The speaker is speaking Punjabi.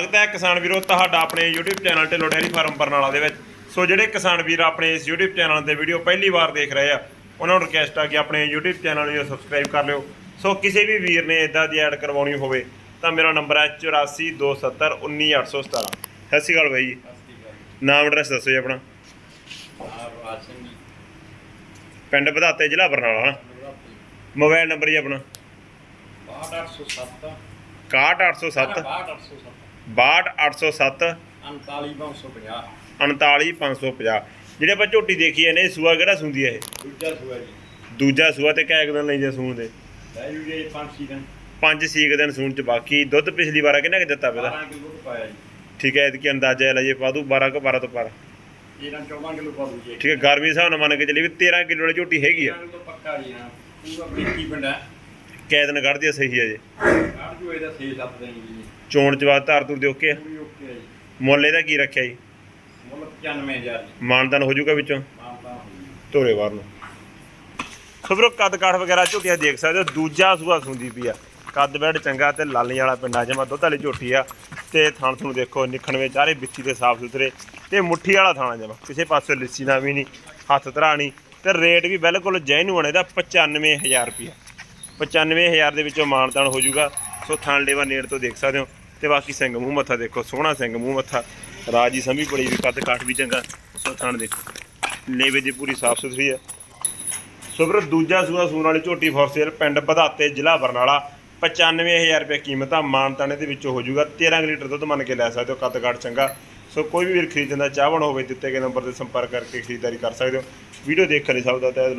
ਸਵਾਗਤ ਹੈ ਕਿਸਾਨ ਵੀਰੋ ਤੁਹਾਡਾ ਆਪਣੇ YouTube channel Dhillon dairy farm Barnala ਦੇ ਵਿੱਚ। ਸੋ ਜਿਹੜੇ ਕਿਸਾਨ ਵੀਰ ਆਪਣੇ ਇਸ YouTube ਚੈਨਲ ਤੇ ਵੀਡੀਓ ਪਹਿਲੀ ਵਾਰ ਦੇਖ ਰਹੇ ਆ ਉਹਨਾਂ ਨੂੰ ਰਿਕਵੈਸਟ ਆ ਕਿ ਆਪਣੇ YouTube ਚੈਨਲ ਨੂੰ ਸਬਸਕ੍ਰਾਈਬ ਕਰ ਲਿਓ। ਸੋ ਕਿਸੇ ਵੀ ਵੀਰ ਨੇ ਇਦਾਂ ਦੀ ਐਡ ਕਰਵਾਉਣੀ ਹੋਵੇ ਤਾਂ ਮੇਰਾ ਨੰਬਰ ਹੈ 8427191817 ਸਤਿ ਸ਼੍ਰੀ ਅਕਾਲ ਬਾਈ ਜੀ। ਨਾਮ ਐਡਰੈਸ ਦੱਸੋ ਜੀ ਆਪਣਾ। ਪਿੰਡ ਵਧਾਤੇ ਜ਼ਿਲ੍ਹਾ ਬਰਨਾਲਾ ਹਨਾ? ਮੋਬਾਈਲ ਨੰਬਰ ਜੀ ਆਪਣਾ। 6807 61807 62807 49550 39550 ਜਿਹੜੇ ਆਪਾਂ ਝੋਟੀ ਦੇਖੀ ਇਹਨੇ ਸੂਆ ਕਿਹੜਾ ਸੁੰਦੀ ਹੈ ਇਹ? ਦੂਜਾ ਸੂਆ ਜੀ। ਦੂਜਾ ਸੂਆ ਤੇ ਕੈਕ ਦਿਨ ਲੈਂਦੇ ਸੂਣ ਦੇ? ਲੈ ਜੂ ਜੀ ਦਿਨ। ਸੂਣ ਚ ਬਾਕੀ। ਦੁੱਧ ਪਿਛਲੀ ਵਾਰ ਕਿੰਨਾ ਕਿ ਦਿੱਤਾ ਪਹਿਲਾਂ? 12 ਕਿਲੋ ਦੁੱਧ ਪਾਇਆ ਜੀ। ਠੀਕ ਹੈ ਇਹਦੀ ਅੰਦਾਜ਼ਾ ਲੈ ਜੇ ਪਾ ਦੂ 12 ਕੁ 12 ਤੋਂ ਪਰ 13 14 ਕਿਲੋ ਪਾ ਦੂ ਜੀ। ਠੀਕ ਹੈ ਗਰਮੀ ਹਿਸਾਬ ਨਾਲ ਮੰਨ ਕੇ ਚੱਲੀ ਵੀ 13 ਕਿਲੋ ਵਾਲੀ ਝੋਟੀ ਹੈਗੀ ਆ। 13 ਕਿਲੋ ਪੱਕਾ ਜੀ ਹਾਂ। ਪੂਰਾ ਬਰੀਕੀ ਪਿੰਡਾ ਕੈ ਦਿਨ ਕੱਢਦੀ ਆ ਸਹੀ ਹੈ ਜੇ। ਕਾੜ ਜੂ ਇਹਦਾ 6 7 ਦਿਨ ਜੀ। ਚੋਣ ਬਾਅਦ ਧਾਰ ਤੁਰ ਦੇ ਓਕੇ ਆ ਪੂਰੀ ਓਕੇ ਹੈ ਜੀ। ਮੁੱਲ ਇਹਦਾ ਕੀ ਰੱਖਿਆ ਜੀ? ਮੁੱਲ 95000 ਜੀ। ਮਾਨਦਾਨ ਹੋ ਜਾਊਗਾ ਵਿੱਚੋਂ? ਮਾਨਤਾ ਹੋ ਜੀ ਧੋਰੇ ਵਾਰ ਨੂੰ। ਖਬਰੋ ਕੱਦ ਕਾਠ ਵਗੈਰਾ ਝੋਟੀਆਂ ਦੇਖ ਸਕਦੇ ਹੋ। ਦੂਜਾ ਸੂਆ ਸੁੰਦੀ ਪਈ ਆ। ਕੱਦ ਬੈੜ ਚੰਗਾ ਤੇ ਲਾਲੀ ਵਾਲਾ ਪਿੰਡਾ ਜਮਾ ਦੁੱਧ ਵਾਲੀ ਝੋਟੀ ਆ। ਤੇ ਥਣ ਤੁਹਾਨੂੰ ਦੇਖੋ ਨਿਖਣ ਵਿੱਚ ਚਾਰੇ ਬਿੱਤੀ ਤੇ ਸਾਫ਼ ਸੁਥਰੇ। ਤੇ ਮੁੱਠੀ ਵਾਲਾ ਥਾਣਾ ਜਮਾ। ਕਿਸੇ ਪਾਸੇ ਲਿੱਸੀ ਨਾ ਵੀ ਨਹੀਂ ਹੱਥ ਧਰਾਣੀ ਤੇ ਰੇਟ ਵੀ ਬਿਲਕੁਲ ਜੈਨੂਨ ਇਹਦਾ 95000 ਰੁਪਇਆ। 95000 ਦੇ ਵਿੱਚੋਂ ਮਾਨਤਾਨ ਹੋ ਜਾਊਗਾ। ਸੋ ਥਣ ਲੇਵਾ ਨੇੜ ਤੋਂ ਦੇਖ ਸਕਦੇ ਹੋ। ਤੇ ਬਾਕੀ ਸਿੰਘ ਮੂੰਹ ਮੱਥਾ ਦੇਖੋ, ਸੋਹਣਾ ਸਿੰਘ ਮੂੰਹ ਮੱਥਾ। ਰਾਜੀ ਸੰਭੀ ਬੜੀ ਵੀ ਕੱਦ ਕਾਠ ਵੀ ਚੰਗਾ। ਸੋ ਥਣ ਦੇਖੋ। ਲੇਵੇ ਦੀ ਪੂਰੀ ਸਾਫ਼ ਸੁਥਰੀ ਹੈ। ਸੋ ਵੀਰੋ ਦੂਜਾ ਸੂਆ ਸੂਣ ਵਾਲੀ ਝੋਟੀ ਫੋਰ ਸੇਲ, ਪਿੰਡ ਵਧਾਤੇ ਜ਼ਿਲ੍ਹਾ ਬਰਨਾਲਾ। 95000 ਰੁਪਏ ਕੀਮਤ ਆ। ਮਾਨਤਾਨੇ ਦੇ ਵਿੱਚੋਂ ਹੋ ਜਾਊਗਾ। 13 ਲੀਟਰ ਦੁੱਧ ਮੰਨ ਕੇ ਲੈ ਸਕਦੇ ਹੋ। ਕੱਦ ਕਾਠ ਚੰਗਾ। ਸੋ ਕੋਈ ਵੀ ਵੀਰ ਖਰੀਦਣ ਦਾ ਚਾਹਵਣ ਹੋਵੇ, ਦਿੱਤੇ ਗਏ ਨੰਬਰ ਤੇ ਸੰਪਰਕ ਕਰਕੇ ਖਰੀਦਦਾਰੀ ਕਰ ਸਕਦੇ ਹੋ। ਵੀਡੀਓ ਦੇਖਣ ਲਈ ਸਭ ਦਾ ਤਹਿ